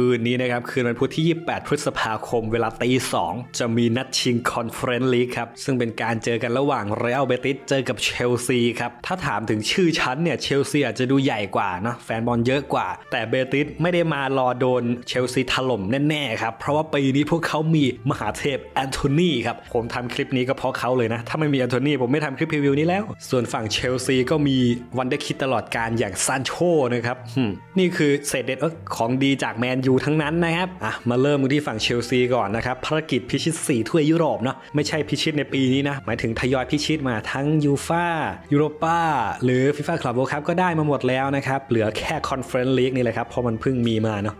คืนนี้นะครับ คืนวันพุธที่ 28 พฤษภาคมเวลาตี2จะมีนัดชิงคอนเฟรนซ์ลีกครับ ซึ่งเป็นการเจอกันระหว่างเรอัลเบติสเจอกับเชลซีครับ ถ้าถามถึงชื่อชั้นเนี่ยเชลซีอาจจะดูใหญ่กว่านะแฟนบอลเยอะกว่า แต่เบติสไม่ได้มารอโดนเชลซีถล่มแน่ๆครับ เพราะว่าปีนี้พวกเขามีมหาเทพแอนโทนีครับ ผมทำคลิปนี้ก็เพราะเขาเลยนะ ถ้าไม่มีแอนโทนีผมไม่ทำคลิปพรีวิวนี้แล้ว ส่วนฝั่งเชลซีก็มีวันเดอร์คิดตลอดการอย่างซานโชนะครับนี่คือเศษเด็ดของดีจากแมนยููทั้งนั้นนะครับอะมาเริ่มกันที่ฝั่งเชลซีก่อนนะครับภารกิจพิชิต 4 ถ้วยยุโรปเนาะไม่ใช่พิชิตในปีนี้นะหมายถึงทยอยพิชิตมาทั้งยูฟายูโรปาหรือฟีฟ่าคลับเวิลด์คัพก็ได้มาหมดแล้วนะครับเหลือแค่คอนเฟอเรนซ์ลีกนี่แหละครับเพราะมันเพิ่งมีมาเนาะ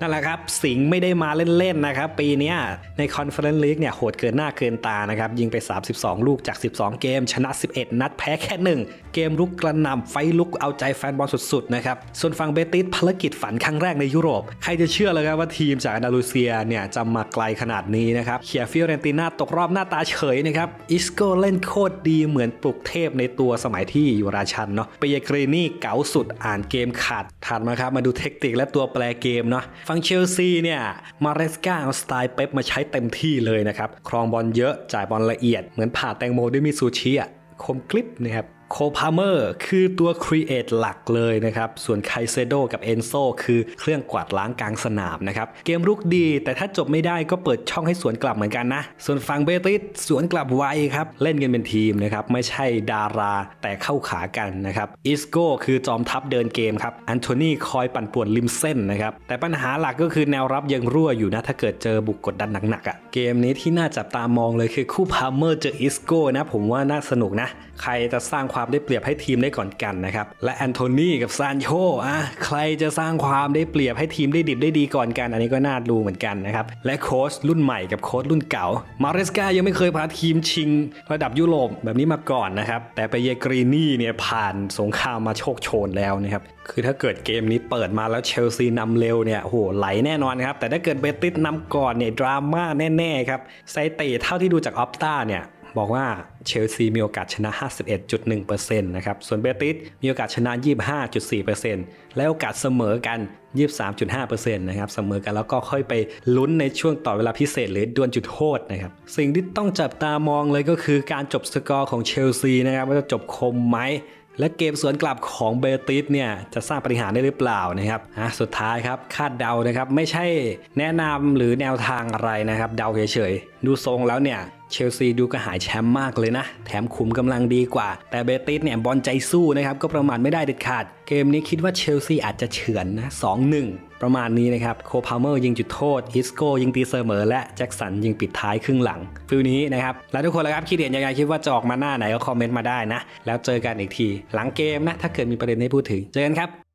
นั่นแหละครับสิงห์ไม่ได้มาเล่นๆนะครับปีนี้ในคอนเฟอเรนซ์ลีกเนี่ยโหดเกินหน้าเกินตานะครับยิงไป 32 ลูกจาก 12 เกม ชนะ 11 นัดแพ้แค่ 1 เกมลุกกระหน่ำไฟลุกเอาใจแฟนบอลสุดๆนะครับส่วนฝั่งเบติสภารกิจฝันครั้งแรกในยุโรปใครจะเชื่อเลยครับว่าทีมจากอันดาลูเซียเนี่ยจะมาไกลขนาดนี้นะครับเคียฟิโอเรนติน่าตกรอบหน้าตาเฉยนะครับอิสโกเล่นโคตรดีเหมือนปลุกเทพในตัวสมัยที่อยู่ราชันเนาะเปียกรีนี่เก๋าสุดอ่านเกมขาดถัดมาครับมาดูเทคนิคและตัวแปลเกมเนาะฝั่งเชลซีเนี่ยมาเรสกาเอาสไตล์เป๊ปมาใช้เต็มที่เลยนะครับครองบอลเยอะจ่ายบอลละเอียดเหมือนผ่าแตงโมด้วยมิซูชิอะคมกลิปนะครับ โคพาเมอร์คือตัวครีเอทหลักเลยนะครับ ส่วนไคเซโดกับเอนโซคือเครื่องกวาดล้างกลางสนามนะครับ เกมรุกดี แต่ถ้าจบไม่ได้ก็เปิดช่องให้สวนกลับเหมือนกันนะ ส่วนฝั่งเบติสสวนกลับไวครับ เล่นกันเป็นทีมนะครับ ไม่ใช่ดาราแต่เข้าขากันนะครับอิสโก้คือจอมทัพเดินเกมครับอันโทนีคอยปั่นป่วนริมเส้นนะครับ แต่ปัญหาหลักก็คือแนวรับยังรั่วอยู่นะถ้าเกิดเจอบุกกดดันหนักๆอะ่ะเกมนี้ที่น่าจับตามองเลยคือคู่พาเมอร์เจออิสโก้นะผมว่าน่าสนุกนะใครจะสร้างความได้เปรียบให้ทีมได้ก่อนกันนะครับและแอนโทนีกับซานโชอะใครจะสร้างความได้เปรียบให้ทีมได้ดิบได้ดีก่อนกัน อันนี้ก็น่าดูเหมือนกันนะครับและโค้ชรุ่นใหม่กับโค้ชรุ่นเก่ามาเรสกายังไม่เคยพาทีมชิง ระดับยุโรปแบบนี้มาก่อนนะครับแต่ไปเยกรีนี่เนี่ยผ่านสงครามมาโชคโชนแล้วนะครับคือถ้าเกิดเกมนี้เปิดมาแล้วเชลซีนำเร็วเนี่ยโหไหลแน่นอนครับแต่ถ้าเกิดเบติสนำก่อนเนี่ยดราม่าแน่ๆครับไซเตเท่าที่ดูจากออฟตาเนี่ย บอกว่าเชลซีมีโอกาสชนะ 51.1%นะครับ ส่วนเบติสมีโอกาสชนะ 25.4%และโอกาสเสมอกัน 23.5%นะครับ เสมอกันแล้วก็ค่อยไปลุ้นในช่วงต่อเวลาพิเศษหรือดวลจุดโทษนะครับ สิ่งที่ต้องจับตามองเลยก็คือการจบสกอร์ของเชลซีนะครับว่าจะจบคมไหมและเกมสวนกลับของเบติสเนี่ยจะสร้างปฏิหารได้หรือเปล่านะครับอะสุดท้ายครับคาดเดานะครับไม่ใช่แนะนำหรือแนวทางอะไรนะครับ เดาเฉยๆดูทรงแล้วเนี่ย เชลซีดูกระหายแชมป์มากเลยนะ แถมคุมกำลังดีกว่า แต่เบติสเนี่ยบอลใจสู้นะครับก็ประมาทไม่ได้เด็ดขาด เกมนี้คิดว่าเชลซีอาจจะเฉือนนะ 2-1 ประมาณนี้นะครับ โคพาเมอร์ยิงจุดโทษ อิสโก้ยิงตีเสมอ และแจ็คสันยิงปิดท้ายครึ่งหลังฟิลนี้นะครับ แล้วทุกคนละครับคิดเห็นยังไงคิดว่าจะออกมาหน้าไหนก็คอมเมนต์มาได้นะ แล้วเจอกันอีกที หลังเกมนะถ้าเกิดมีประเด็นให้พูดถึงเจอกันครับ